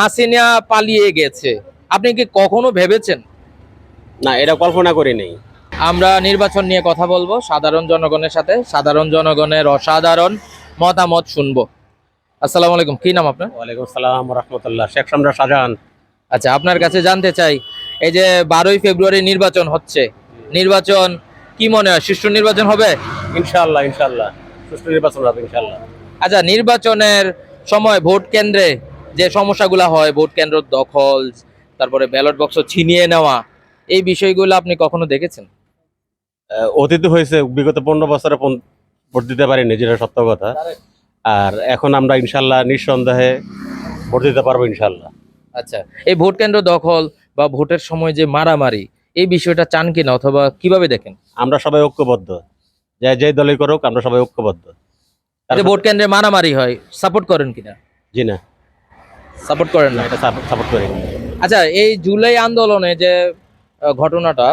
হাসিনা পালিয়ে গেছে। আপনি কি কখনো ভেবেছেন? না এটা কল্পনা করি নেই। আমরা নির্বাচন নিয়ে কথা বলব সাধারণ জনগণের সাথে। সাধারণ জনগণের অসাধারণ মতামত শুনব। আসসালামু আলাইকুম কি নাম আপনার? ওয়ালাইকুম সালাম রহমতুল্লাহ শেখ সম্রাট শাহজাহান। আচ্ছা আপনার কাছে জানতে চাই এই যে বারোই ফেব্রুয়ারি নির্বাচন হচ্ছে নির্বাচন কি মনে হয় সুষ্ঠু নির্বাচন হবে? ইনশাল্লাহ ইনশাল্লাহ সুষ্ঠু নির্বাচন হবে ইনশাআল্লাহ। আচ্ছা নির্বাচনের সময় ভোট কেন্দ্রে যে সমস্যাগুলো হয় ভোট কেন্দ্র দখল তারপরে ব্যালট বক্স ছিনিয়ে নেওয়া এই বিষয়গুলো আপনি কখনো দেখেছেন? অতীত হয়েছে বিগত পনেরো বছরে ভোট দিতে পারিনি যেটা সত্য কথা। আর এখন আমরা ইনশাল্লাহ নিঃসন্দেহে ভোট দিতে পারব ইনশাল্লাহ। আচ্ছা এই ভোট কেন্দ্র দখল বা ভোটের সময় যে মারামারি এই বিষয়টা চান কিনা অথবা কীভাবে দেখেন? আমরা সবাই ঐক্যবদ্ধ। যে যে দলই করুক আমরা সবাই ঐক্যবদ্ধ। এই ভোট কেন্দ্রে মারামারি হয় সাপোর্ট করেন কিনা? জি না। সাপোর্ট করেন না এটা সাপোর্ট করি। না। আচ্ছা এই জুলাই আন্দোলনে যে ঘটনাটা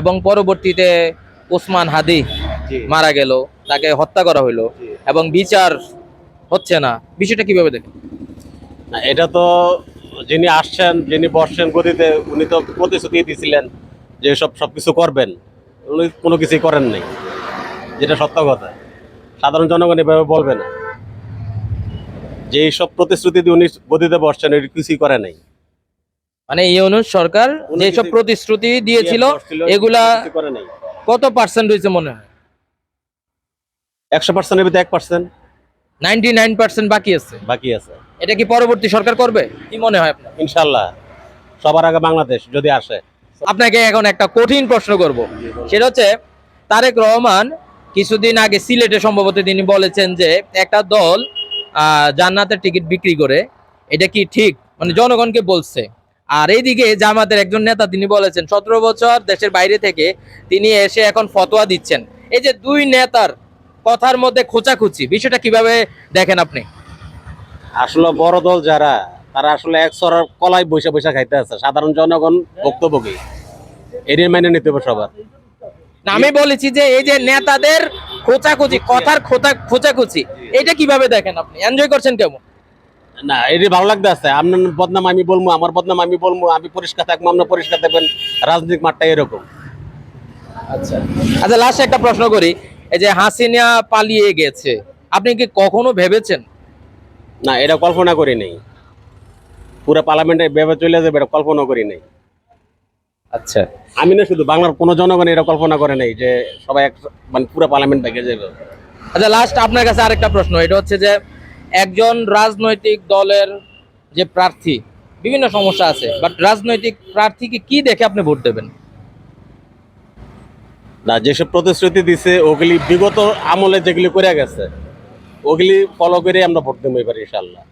এবং পরবর্তীতে ওসমান হাদি মারা গেল তাকে হত্যা করা হইল এবং বিচার হচ্ছে না বিষয়টা কীভাবে দেখেন? এটা তো যিনি আসছেন যিনি বসছেন গতিতে উনি তো প্রতিশ্রুতি দিয়েছিলেন যে সব সব কিছু করবেন। উনি কোনো কিছুই করেন নাই যেটা সত্য কথা। সাধারণ জনগণ এভাবে বলবে না। যে সব প্রতিশ্রুতি দিয়ে উনি গদিতে বসছেন এটি কিছুই করে নাই। মানে ইউনুস সরকার যেসব প্রতিশ্রুতি দিয়েছিল এগুলা কত পার্সেন্ট হয়েছে মনে হয়? একশো পার্সেন্টের ভিতরে এক পার্সেন্ট নাইনটি নাইন পার্সেন্ট বাকি আছে। বাকি আছে। এটা কি পরবর্তী সরকার করবে? কি মনে হয় আপনার? ইনশাল্লাহ সবার আগে বাংলাদেশ যদি আসে। আপনাকে এখন একটা কঠিন প্রশ্ন করব। সেটা হচ্ছে তারেক রহমান কিছুদিন আগে সিলেটে সম্ভবত তিনি বলেছেন যে একটা দল জান্নাতের টিকিট বিক্রি করে এটা কি ঠিক? মানে জনগণকে বলছে। আর এইদিকে জামাতের একজন নেতা তিনি বলেছেন সতেরো বছর দেশের বাইরে থেকে তিনি এসে এখন ফতোয়া দিচ্ছেন। এই যে দুই নেতার কথার মধ্যে খোঁচাখুচি বিষয়টা কীভাবে দেখেন আপনি? আসলে বড় দল যারা তারা আসলে এক সরার কলাই বৈশা বৈশা খাইতে আছে। সাধারণ জনগণ ভুক্তভোগী। এর মেনে নিতে হবে সবার। আমি বলেছি যে এই যে নেতাদের খোঁচাখুচি কথার খোঁচা খোঁচাখুচি। এটা কীভাবে দেখেন আপনি? এনজয় করছেন কেমন? না এটি ভালো লাগতে আছে আপনার বদনাম আমি বলব আমার বদনাম আমি বলব আমি পরিষ্কার থাকব আপনার পরিষ্কার থাকবেন। রাজনৈতিক মাঠটা এরকম। আচ্ছা। আচ্ছা লাস্ট একটা প্রশ্ন করি। এই যে হাসিনা পালিয়ে গেছে আপনি কি কখনো ভেবেছেন? না এটা কল্পনা করি নাই। পুরো পার্লামেন্টে ভেবে চলে যাবে এটা কল্পনা করি নাই। আচ্ছা। আমি না শুধু বাংলার কোনো জনগণ এটা কল্পনা করে নাই যে সবাই এক মানে পুরো পার্লামেন্ট ভেঙে যাবে। আচ্ছা লাস্ট আপনার কাছে আরেকটা প্রশ্ন এটা হচ্ছে যে একজন রাজনৈতিক দলের যে প্রার্থী বিভিন্ন সমস্যা আছে বাট রাজনৈতিক প্রার্থীকে কি দেখে আপনি ভোট দেবেন? না যেসব প্রতিশ্রুতি দিছে ওগুলি বিগত আমলে যেগুলি করে গেছে ওগুলি ফলো করে আমরা ভোট দেবো এবার ইনশাল্লাহ